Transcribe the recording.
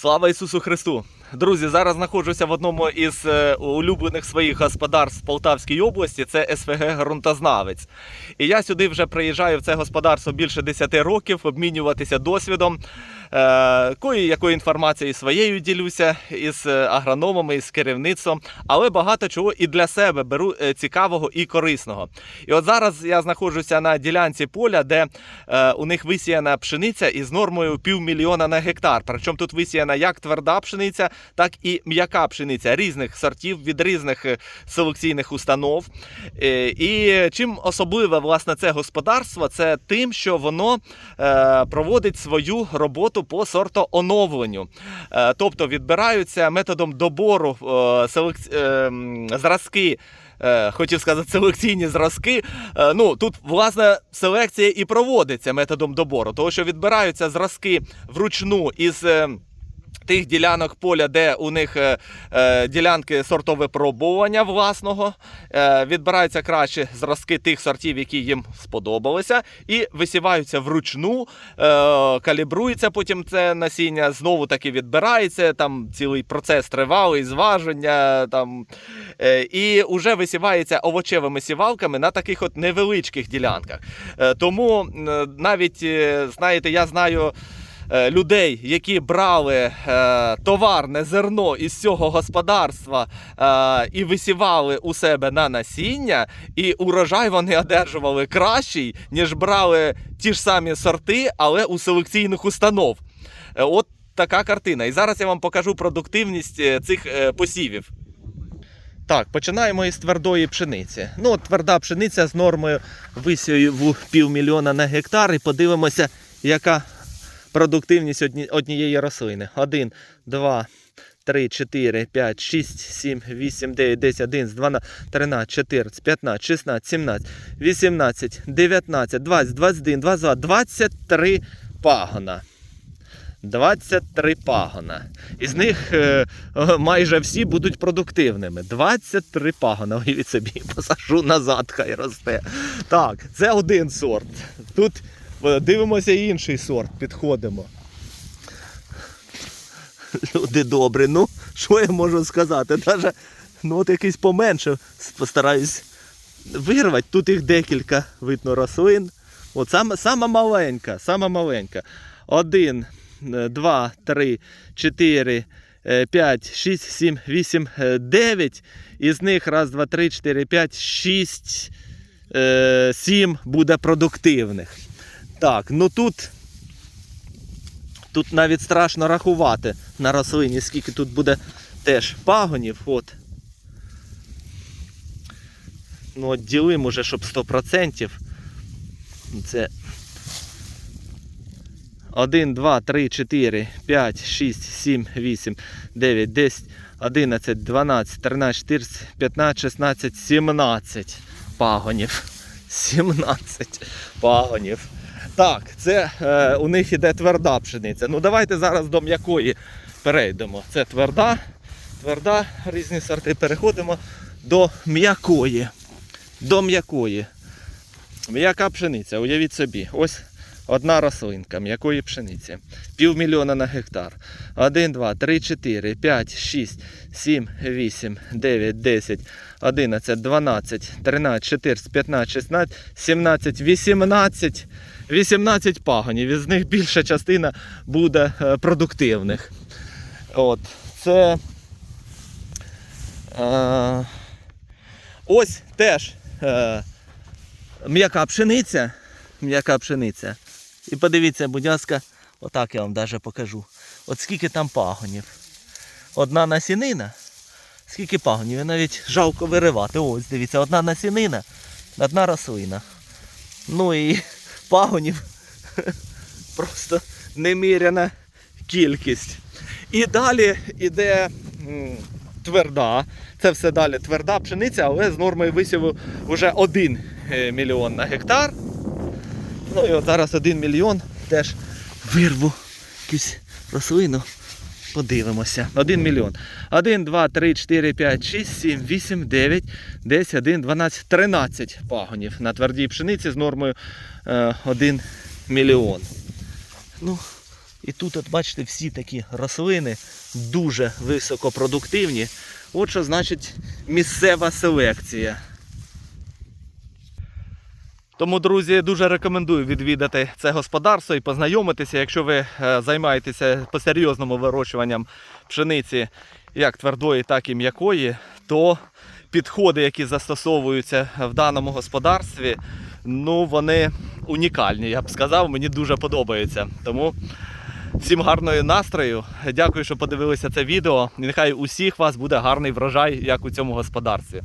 Слава Ісусу Христу! Друзі, зараз знаходжуся в одному із е, улюблених своїх господарств Полтавській області. Це СВГ Грунтознавець. І я сюди вже приїжджаю в це господарство більше 10 років, обмінюватися досвідом. Е, кої якою інформацією своєю ділюся із е, агрономами, із керівництвом, але багато чого і для себе беру цікавого і корисного. І от зараз я знаходжуся на ділянці поля, де у них висіяна пшениця із нормою півмільйона на гектар. Причому тут висіяна як тверда пшениця, так і м'яка пшениця різних сортів від різних е, селекційних установ. Е, І чим особливе власне це господарство, це тим, що воно е, проводить свою роботу по сортооновленню. Тобто відбираються методом добору селек- е, зразки. Хотів сказати селекційні зразки. Ну тут власне селекція і проводиться методом добору, тому що відбираються зразки вручну із. Тих ділянок поля, де у них е, е, ділянки сортовипробування власного, е, відбираються краще зразки тих сортів, які їм сподобалися, і висіваються вручну, е, калібрується потім це насіння, знову таки відбирається. Там цілий процес тривалий, зваження. Там, е, і вже висівається овочевими сівалками на таких от невеличких ділянках. Е, тому е, навіть, е, знаєте, я знаю людей, які брали е, товарне зерно із цього господарства е, і висівали у себе на насіння, і урожай вони одержували кращий, ніж брали ті ж самі сорти, але у селекційних установ. Е, от така картина. І зараз я вам покажу продуктивність е, цих е, посівів. Так, починаємо із твердої пшениці. Ну, тверда пшениця з нормою висіву півмільйона на гектар. І подивимося, яка продуктивність одні- однієї рослини. 1, 2, 3, 4, 5, 6, 7, 8, 9, 10, 11, 12, 13, 14, 15, 16, 17, 18, 19, 20, 21, 22, 23 пагона. 23 пагона. Із них е, е, майже всі будуть продуктивними. 23 пагона, уявіть собі, посажу назад, хай росте. Так, це один сорт. Тут дивимося інший сорт, підходимо. Люди добрі, ну що я можу сказати? Даже ну, от якийсь поменше постараюсь вирвати. Тут їх декілька видно рослин. От саме, сама маленька, сама маленька. Один, е, два, три, чотири, е, п'ять, шість, сім, вісім, е, дев'ять. Із них раз, два, три, чотири, п'ять, шість, е, сім буде продуктивних. Так, ну тут. Тут навіть страшно рахувати на рослині, скільки тут буде теж пагонів. От. Ну, от ділимо уже, щоб 100%. Це 1, 2, 3, 4, 5, 6, 7, 8, 9, 10, 11, 12, 13, 14, 15, 16, 17 пагонів. 17 пагонів. Так, це е, у них іде тверда пшениця. Ну давайте зараз до м'якої перейдемо. Це тверда, тверда, різні сорти. Переходимо до м'якої. До м'якої. М'яка пшениця, уявіть собі, ось одна рослинка м'якої пшениці. Півмільйона на гектар. 1, 2, 3, 4, 5, 6, 7, 8, 9, 10, 11, 12, 13, 14, 15, 16, 17, 18. 18 пагонів, із них більша частина буде е, продуктивних. От, це. Е, ось теж е, м'яка пшениця. М'яка пшениця. І подивіться, будь ласка, отак я вам навіть покажу. От скільки там пагонів. Одна насінина. Скільки пагонів? Навіть жалко виривати. Ось, дивіться, одна насінина, одна рослина. Ну і пагонів просто неміряна кількість. І далі йде тверда. Це все далі тверда пшениця, але з нормою висіву вже 1 мільйон на гектар. Ну і от зараз 1 мільйон теж вирву якусь рослину. Подивимося. 1 мільйон. 1, 2, 3, 4, 5, 6, 7, 8, 9, 10, 1, 12, 13 пагонів на твердій пшениці з нормою е, 1 мільйон. Ну, І тут, от бачите, всі такі рослини дуже високопродуктивні. От що значить місцева селекція. Тому, друзі, дуже рекомендую відвідати це господарство і познайомитися, якщо ви е, займаєтеся по-серйозному вирощуванням пшениці як твердої, так і м'якої, то підходи, які застосовуються в даному господарстві, ну вони унікальні, я б сказав, мені дуже подобається. Тому всім гарного настрою. Дякую, що подивилися це відео. І нехай усіх вас буде гарний врожай, як у цьому господарстві.